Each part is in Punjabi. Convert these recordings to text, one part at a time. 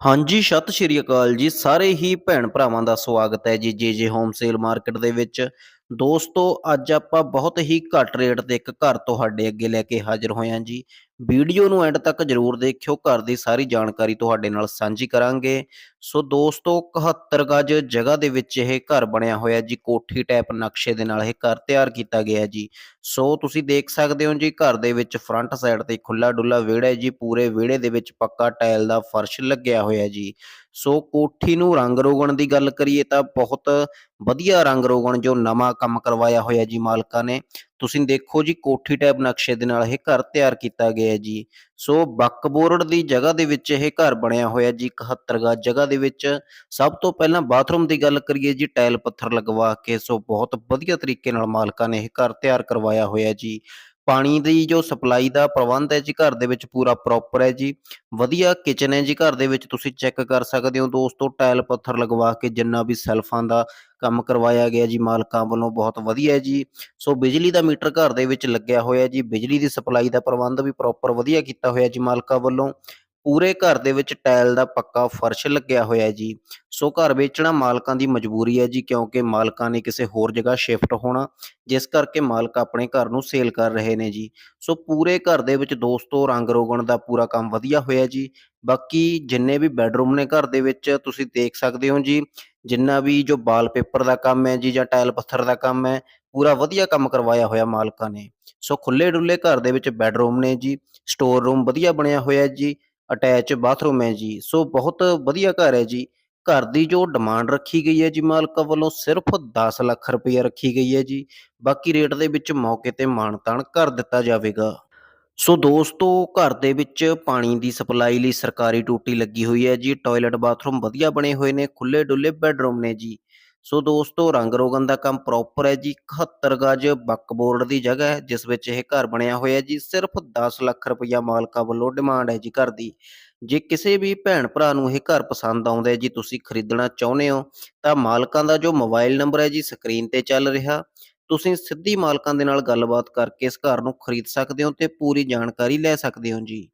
ਹਾਂਜੀ, ਸਤਿ ਸ਼੍ਰੀ ਅਕਾਲ ਜੀ। ਸਾਰੇ ਹੀ ਭੈਣ-ਭਰਾਵਾਂ ਦਾ ਸਵਾਗਤ ਹੈ ਜੀ ਜੇ-ਜੇ ਹੋਮ ਸੇਲ ਮਾਰਕੀਟ ਦੇ ਵਿੱਚ। ਦੋਸਤੋ ਅੱਜ ਆਪਾਂ ਬਹੁਤ ਹੀ ਘੱਟ ਰੇਟ ਤੇ ਇੱਕ ਘਰ ਤੁਹਾਡੇ ਅੱਗੇ ਲੈ ਕੇ ਹਾਜ਼ਰ ਹੋਏ ਹਾਂ ਜੀ। ਵੀਡੀਓ ਨੂੰ ਐਂਡ ਤੱਕ ਜ਼ਰੂਰ ਦੇਖਿਓ, ਘਰ ਦੀ ਸਾਰੀ ਜਾਣਕਾਰੀ ਤੁਹਾਡੇ ਨਾਲ ਸਾਂਝੀ ਕਰਾਂਗੇ। ਸੋ ਦੋਸਤੋ 71 ਗਜ ਜਗ੍ਹਾ ਦੇ ਵਿੱਚ ਇਹ ਘਰ ਬਣਿਆ ਹੋਇਆ ਜੀ, ਕੋਠੀ ਟਾਈਪ ਨਕਸ਼ੇ ਦੇ ਨਾਲ ਇਹ ਘਰ ਤਿਆਰ ਕੀਤਾ ਗਿਆ ਜੀ। ਸੋ ਤੁਸੀਂ ਦੇਖ ਸਕਦੇ ਹੋ ਜੀ ਘਰ ਦੇ ਵਿੱਚ ਫਰੰਟ ਸਾਈਡ ਤੇ ਖੁੱਲਾ-ਡੁੱਲਾ ਵਿਹੜਾ ਹੈ ਜੀ, ਪੂਰੇ ਵਿਹੜੇ ਦੇ ਵਿੱਚ ਪੱਕਾ ਟਾਇਲ ਦਾ ਫਰਸ਼ ਲੱਗਿਆ ਹੋਇਆ ਜੀ। ਸੋ ਕੋਠੀ ਨੂੰ ਰੰਗ ਰੋਗਣ ਦੀ ਗੱਲ ਕਰੀਏ ਤਾਂ ਬਹੁਤ ਵਧੀਆ ਰੰਗ ਰੋਗਣ ਜੋ ਨਵਾਂ ਕੰਮ ਕਰਵਾਇਆ ਹੋਇਆ ਜੀ ਮਾਲਕਾਂ ਨੇ। ਤੁਸੀਂ ਦੇਖੋ ਜੀ ਕੋਠੀ ਟਾਈਪ ਨਕਸ਼ੇ ਦੇ ਨਾਲ ਇਹ ਘਰ ਤਿਆਰ ਕੀਤਾ ਗਿਆ ਹੈ ਜੀ। ਸੋ ਬੱਕਬੋਰਡ ਦੀ ਜਗ੍ਹਾ ਦੇ ਵਿੱਚ ਇਹ ਘਰ ਬਣਿਆ ਹੋਇਆ ਜੀ 71 ਗਜ ਜਗ੍ਹਾ ਦੇ ਵਿੱਚ। ਸਭ ਤੋਂ ਪਹਿਲਾਂ ਬਾਥਰੂਮ ਦੀ ਗੱਲ ਕਰੀਏ ਜੀ, ਟਾਇਲ ਪੱਥਰ ਲਗਵਾ ਕੇ, ਸੋ ਬਹੁਤ ਵਧੀਆ ਤਰੀਕੇ ਨਾਲ ਮਾਲਕਾਂ ਨੇ ਇਹ ਘਰ ਤਿਆਰ ਕਰਵਾਇਆ ਹੋਇਆ ਜੀ। ਪਾਣੀ ਦੀ ਜੋ ਸਪਲਾਈ ਦਾ ਪ੍ਰਬੰਧ ਹੈ ਜੀ ਘਰ ਦੇ ਵਿੱਚ ਪੂਰਾ ਪ੍ਰੋਪਰ ਹੈ ਜੀ। ਵਧੀਆ ਕਿਚਨ ਹੈ ਜੀ ਘਰ ਦੇ ਵਿੱਚ ਤੁਸੀਂ ਚੈੱਕ ਕਰ ਸਕਦੇ ਹੋ ਦੋਸਤੋ ਟਾਇਲ ਪੱਥਰ ਲਗਵਾ ਕੇ ਜਿੰਨਾ ਵੀ ਸੈਲਫਾਂ ਦਾ ਕੰਮ ਕਰਵਾਇਆ ਗਿਆ ਜੀ ਮਾਲਕਾਂ ਵੱਲੋਂ ਬਹੁਤ ਵਧੀਆ ਹੈ ਜੀ। ਸੋ ਬਿਜਲੀ ਦਾ ਮੀਟਰ ਘਰ ਦੇ ਵਿੱਚ ਲੱਗਿਆ ਹੋਇਆ ਜੀ, ਬਿਜਲੀ ਦੀ ਸਪਲਾਈ ਦਾ ਪ੍ਰਬੰਧ ਵੀ ਪ੍ਰੋਪਰ ਵਧੀਆ ਕੀਤਾ ਹੋਇਆ ਜੀ ਮਾਲਕਾਂ ਵੱਲੋਂ। ਪੂਰੇ ਘਰ ਦੇ ਵਿੱਚ ਟਾਇਲ ਦਾ ਪੱਕਾ ਫਰਸ਼ ਲੱਗਿਆ ਹੋਇਆ ਹੈ ਜੀ। ਸੋ ਘਰ ਵੇਚਣਾ ਮਾਲਕਾਂ ਦੀ ਮਜਬੂਰੀ ਹੈ ਜੀ ਕਿਉਂਕਿ ਮਾਲਕਾਂ ਨੇ ਕਿਸੇ ਹੋਰ ਜਗ੍ਹਾ ਸ਼ਿਫਟ ਹੋਣਾ, ਜਿਸ ਕਰਕੇ ਮਾਲਕ ਆਪਣੇ ਘਰ ਨੂੰ ਸੇਲ ਕਰ ਰਹੇ ਨੇ ਜੀ। ਸੋ ਪੂਰੇ ਘਰ ਦੇ ਵਿੱਚ ਦੋਸਤੋ ਰੰਗ ਰੋਗਣ ਦਾ ਪੂਰਾ ਕੰਮ ਵਧੀਆ ਹੋਇਆ ਜੀ। ਬਾਕੀ ਜਿੰਨੇ ਵੀ ਬੈੱਡਰੂਮ ਨੇ ਘਰ ਦੇ ਵਿੱਚ ਤੁਸੀਂ ਦੇਖ ਸਕਦੇ ਹੋ ਜੀ, ਜਿੰਨਾ ਵੀ ਜੋ ਵਾਲਪੇਪਰ ਦਾ ਕੰਮ ਹੈ ਜੀ ਜਾਂ ਟਾਇਲ ਪੱਥਰ ਦਾ ਕੰਮ ਹੈ, ਪੂਰਾ ਵਧੀਆ ਕੰਮ ਕਰਵਾਇਆ ਹੋਇਆ ਮਾਲਕਾਂ ਨੇ। ਸੋ ਖੁੱਲੇ-ਡੁੱਲੇ ਘਰ ਦੇ ਵਿੱਚ ਬੈੱਡਰੂਮ ਨੇ ਜੀ, ਸਟੋਰ ਰੂਮ ਵਧੀਆ ਬਣਿਆ ਹੋਇਆ ਜੀ, ਅਟੈਚ ਬਾਥਰੂਮ ਹੈ ਜੀ। ਸੋ ਬਹੁਤ ਵਧੀਆ ਘਰ ਹੈ ਜੀ। ਘਰ ਦੀ ਜੋ ਡਿਮਾਂਡ ਰੱਖੀ ਗਈ ਹੈ ਜੀ ਮਾਲਕਾਂ ਵੱਲੋਂ ਸਿਰਫ 10 ਲੱਖ ਰੁਪਈਆ ਰੱਖੀ ਗਈ ਹੈ ਜੀ। ਬਾਕੀ ਰੇਟ ਦੇ ਵਿੱਚ ਮੌਕੇ ਤੇ ਮਾਣ-ਤਾਣ ਕਰ ਦਿੱਤਾ ਜਾਵੇਗਾ। ਸੋ ਦੋਸਤੋ ਘਰ ਦੇ ਵਿੱਚ ਪਾਣੀ ਦੀ ਸਪਲਾਈ ਲਈ ਸਰਕਾਰੀ ਟੂਟੀ ਲੱਗੀ ਹੋਈ ਹੈ ਜੀ, ਟਾਇਲਟ ਬਾਥਰੂਮ ਵਧੀਆ ਬਣੇ ਹੋਏ ਨੇ, ਖੁੱਲੇ-ਡੁੱਲੇ ਬੈੱਡਰੂਮ ਨੇ ਜੀ। ਸੋ ਦੋਸਤੋ ਰੰਗ ਰੋਗਨ ਦਾ ਕੰਮ ਪ੍ਰੋਪਰ ਹੈ ਜੀ 71 ਗਜ ਬੱਕਬੋਰਡ ਦੀ ਜਗ੍ਹਾ ਹੈ ਜਿਸ ਵਿੱਚ ਇਹ ਘਰ ਬਣਿਆ ਹੋਇਆ ਜੀ ਸਿਰਫ 10 ਲੱਖ ਰੁਪਈਆ ਮਾਲਕਾਂ ਵੱਲੋਂ ਡਿਮਾਂਡ ਹੈ ਜੀ ਘਰ ਦੀ। ਜੇ ਕਿਸੇ ਵੀ ਭੈਣ ਭਰਾ ਨੂੰ ਇਹ ਘਰ ਪਸੰਦ ਆਉਂਦਾ ਹੈ ਜੀ ਤੁਸੀਂ ਖਰੀਦਣਾ ਚਾਹੁੰਦੇ ਹੋ ਤਾਂ ਮਾਲਕਾਂ ਦਾ ਜੋ ਮੋਬਾਈਲ ਨੰਬਰ ਹੈ ਜੀ ਸਕਰੀਨ ਤੇ ਚੱਲ ਰਿਹਾ। ਤੁਸੀਂ ਸਿੱਧੀ ਮਾਲਕਾਂ ਦੇ ਨਾਲ ਗੱਲਬਾਤ ਕਰਕੇ ਇਸ ਘਰ ਨੂੰ ਖਰੀਦ ਸਕਦੇ ਹੋ ਤੇ ਪੂਰੀ ਜਾਣਕਾਰੀ ਲੈ ਸਕਦੇ ਹੋ ਜੀ।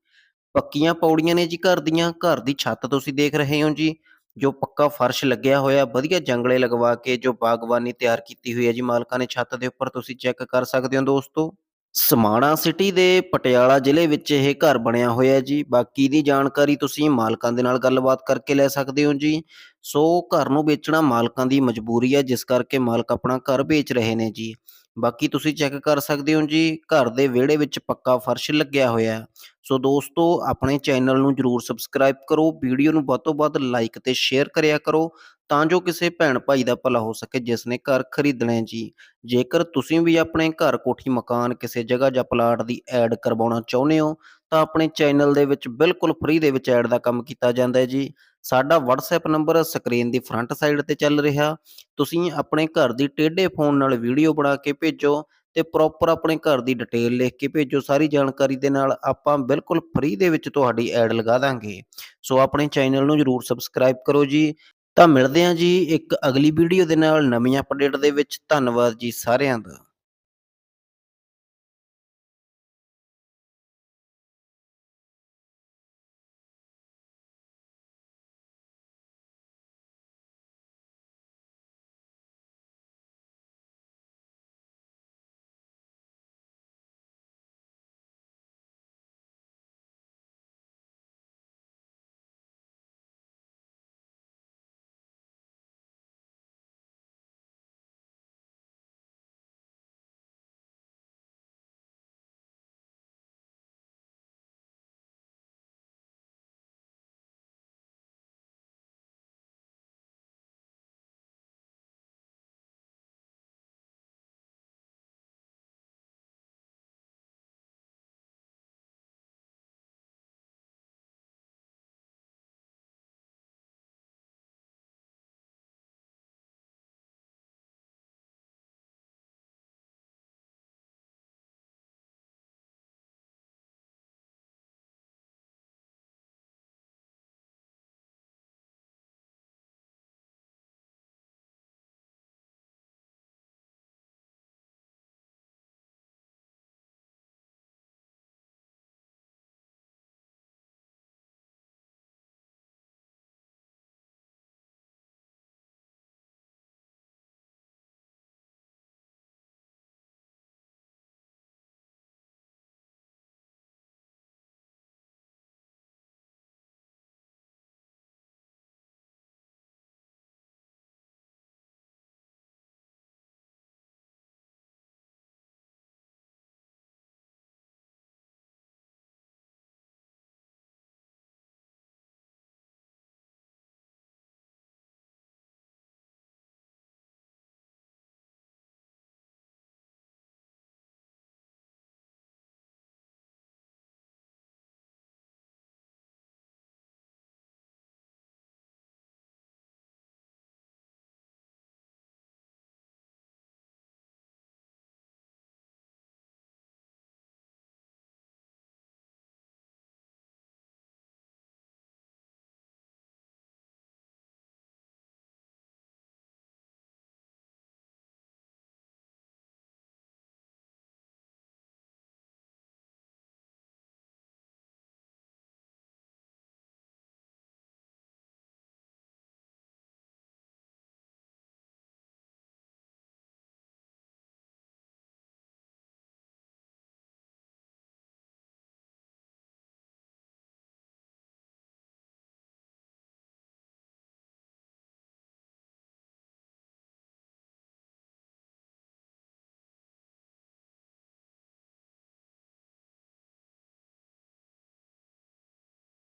ਪੱਕੀਆਂ ਪੌੜੀਆਂ ਨੇ ਜੀ ਘਰ ਦੀਆਂ, ਘਰ ਦੀ ਛੱਤ ਤੁਸੀਂ ਦੇਖ ਰਹੇ ਹੋ ਜੀ, ਜੋ ਪੱਕਾ ਫਰਸ਼ ਲੱਗਿਆ ਹੋਇਆ, ਵਧੀਆ ਜੰਗਲੇ ਲਗਵਾ ਕੇ ਜੋ ਬਾਗਬਾਨੀ ਤਿਆਰ ਕੀਤੀ ਹੋਈ ਹੈ ਜੀ ਮਾਲਕਾਂ ਨੇ ਛੱਤ ਦੇ ਉੱਪਰ ਤੁਸੀਂ ਚੈੱਕ ਕਰ ਸਕਦੇ ਹੋ ਦੋਸਤੋ। ਸਮਾਣਾ ਸਿਟੀ ਦੇ ਪਟਿਆਲਾ ਜ਼ਿਲ੍ਹੇ ਵਿੱਚ ਇਹ ਘਰ ਬਣਿਆ ਹੋਇਆ ਜੀ। ਬਾਕੀ ਦੀ ਜਾਣਕਾਰੀ ਤੁਸੀਂ ਮਾਲਕਾਂ ਦੇ ਨਾਲ ਗੱਲਬਾਤ ਕਰਕੇ ਲੈ ਸਕਦੇ ਹੋ ਜੀ। ਸੋ ਘਰ ਨੂੰ ਵੇਚਣਾ ਮਾਲਕਾਂ ਦੀ ਮਜਬੂਰੀ ਹੈ ਜਿਸ ਕਰਕੇ ਮਾਲਕ ਆਪਣਾ ਘਰ ਵੇਚ ਰਹੇ ਨੇ ਜੀ। ਬਾਕੀ ਤੁਸੀਂ ਚੈੱਕ ਕਰ ਸਕਦੇ ਹੋ ਜੀ ਘਰ ਦੇ ਵਿਹੜੇ ਵਿੱਚ ਪੱਕਾ ਫਰਸ਼ ਲੱਗਿਆ ਹੋਇਆ। ਸੋ ਦੋਸਤੋ ਆਪਣੇ ਚੈਨਲ ਨੂੰ ਜਰੂਰ ਸਬਸਕ੍ਰਾਈਬ ਕਰੋ, ਵੀਡੀਓ ਨੂੰ ਵੱਧ ਤੋਂ ਵੱਧ ਲਾਈਕ ਤੇ ਸ਼ੇਅਰ ਕਰਿਆ ਕਰੋ ਤਾਂ ਜੋ ਕਿਸੇ ਭੈਣ ਭਾਈ ਦਾ ਭਲਾ ਹੋ ਸਕੇ ਜਿਸ ਨੇ ਘਰ ਖਰੀਦਣਾ ਹੈ ਜੀ। ਜੇਕਰ ਤੁਸੀਂ ਵੀ ਆਪਣੇ ਘਰ, ਕੋਠੀ, ਮਕਾਨ ਕਿਸੇ ਜਗ੍ਹਾ ਜਾਂ ਪਲਾਟ ਦੀ ਐਡ ਕਰਵਾਉਣਾ ਚਾਹੁੰਦੇ ਹੋ ਤਾਂ ਆਪਣੇ ਚੈਨਲ ਦੇ ਵਿੱਚ ਬਿਲਕੁਲ ਫ੍ਰੀ ਦੇ ਵਿੱਚ ਐਡ ਦਾ ਕੰਮ ਕੀਤਾ ਜਾਂਦਾ ਹੈ ਜੀ। ਸਾਡਾ WhatsApp ਨੰਬਰ ਸਕਰੀਨ ਦੀ ਫਰੰਟ ਸਾਈਡ ਤੇ ਚੱਲ ਰਿਹਾ। ਤੁਸੀਂ ਆਪਣੇ ਘਰ ਦੀ ਟੇਢੇ ਫੋਨ ਨਾਲ ਵੀਡੀਓ ਬਣਾ ਕੇ ਭੇਜੋ ਤੇ ਪ੍ਰੋਪਰ ਆਪਣੇ ਘਰ ਦੀ ਡਿਟੇਲ ਲਿਖ ਕੇ ਭੇਜੋ ਸਾਰੀ ਜਾਣਕਾਰੀ ਦੇ ਨਾਲ ਆਪਾਂ ਬਿਲਕੁਲ ਫ੍ਰੀ ਦੇ ਵਿੱਚ ਤੁਹਾਡੀ ਐਡ ਲਗਾ ਦਾਂਗੇ। ਸੋ ਆਪਣੇ ਚੈਨਲ ਨੂੰ ਜਰੂਰ ਸਬਸਕ੍ਰਾਈਬ ਕਰੋ ਜੀ। ਤਾਂ ਮਿਲਦੇ ਹਾਂ ਜੀ ਇੱਕ ਅਗਲੀ ਵੀਡੀਓ ਦੇ ਨਾਲ ਨਵੀਂ ਅਪਡੇਟ ਦੇ ਵਿੱਚ। ਧੰਨਵਾਦ ਜੀ ਸਾਰਿਆਂ ਦਾ।